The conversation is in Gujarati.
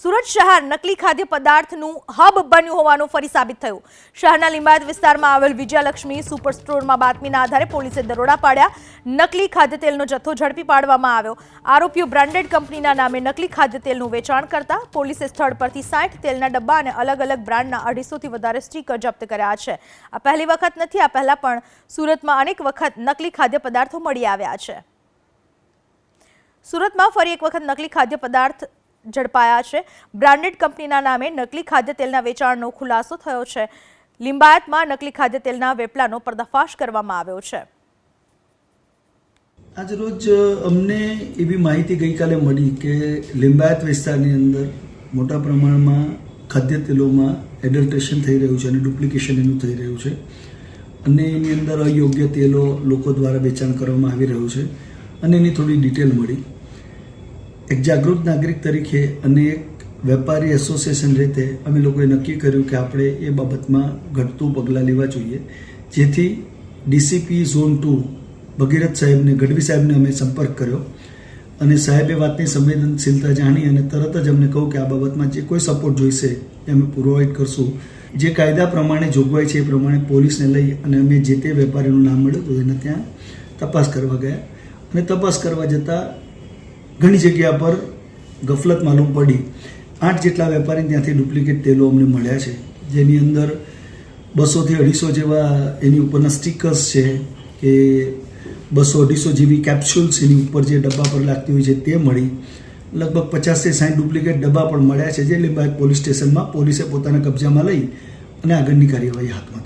સુરત શહેર નકલી ખાદ્ય પદાર્થનું હબ બન્યું હોવાનું ફરી સાબિત થયું. શહેરના લિંબાયત વિસ્તારમાં આવેલ વિજયાલક્ષ્મી સુપર સ્ટોરમાં બાતમીના આધારે પોલીસે દરોડા પાડ્યા. નકલી ખાદ્ય તેલનો જથ્થો ઝડપી પાડવામાં આવ્યો. આરોપીઓ બ્રાન્ડેડ કંપનીના નામે નકલી ખાદ્ય તેલનું વેચાણ કરતા પોલીસે સ્થળ પરથી સાઠ તેલના ડબ્બા અને અલગ અલગ બ્રાન્ડના અઢીસોથી વધારે સ્ટીકર જપ્ત કર્યા છે. આ પહેલી વખત નથી, આ પહેલા પણ સુરતમાં અનેક વખત નકલી ખાદ્ય પદાર્થો મળી આવ્યા છે. સુરતમાં ફરી એક વખત નકલી ખાદ્ય પદાર્થ ઝડપાયા છે. બ્રાન્ડેડ કંપનીના નામે નકલી ખાદ્ય તેલના વેચાણનો ખુલાસો થયો છે. લિંબાયતમાં નકલી ખાદ્ય તેલના વેપલાનો પર્દાફાશ કરવામાં આવ્યો છે. આજ રોજ અમને એવી માહિતી ગઈકાલે મળી કે લિંબાયત વિસ્તારની અંદર મોટા પ્રમાણમાં ખાદ્ય તેલોમાં એડલ્ટ્રેશન થઈ રહ્યું છે અને ડુપ્લિકેશન એનું થઈ રહ્યું છે. અને એની અંદર અયોગ્ય તેલો લોકો દ્વારા વેચાણ કરવામાં આવી રહ્યું છે. અને એની થોડી ડિટેલ મળી. એક જાગૃત નાગરિક તરીકે અને એક વેપારી એસોસિએશન રીતે અમે લોકોએ નક્કી કર્યું કે આપણે એ બાબતમાં ઘટતું પગલાં લેવા જોઈએ. જેથી ડીસીપી ઝોન ટુ ભગીરથ સાહેબને, ગઢવી સાહેબને અમે સંપર્ક કર્યો અને સાહેબે વાતની સંવેદનશીલતા જાણી અને તરત જ અમને કહું કે આ બાબતમાં જે કોઈ સપોર્ટ જોઈશે એ અમે પ્રોવાઈડ કરશું. જે કાયદા પ્રમાણે જોગવાઈ છે એ પ્રમાણે પોલીસને લઈ અને અમે જે તે વેપારીનું નામ મળ્યું હતું એને ત્યાં તપાસ કરવા ગયા. અને તપાસ કરવા જતાં ઘણી જગ્યા પર ગફલત માલુમ પડી. આઠ જેટલા વેપારી ત્યાંથી ડુપ્લિકેટ તેલો અમને મળ્યા છે. જેની અંદર બસોથી અઢીસો જેવા એની ઉપરના સ્ટીકર્સ છે કે બસો અઢીસો જેવી કેપ્સ્યુલ્સ એની ઉપર જે ડબ્બા પર લાગતી હોય છે તે મળી. લગભગ પચાસથી સાઠ ડુપ્લિકેટ ડબ્બા પણ મળ્યા છે, જે લીંબાયત પોલીસ સ્ટેશનમાં પોલીસે પોતાના કબજામાં લઈ અને આગળની કાર્યવાહી હાથમાં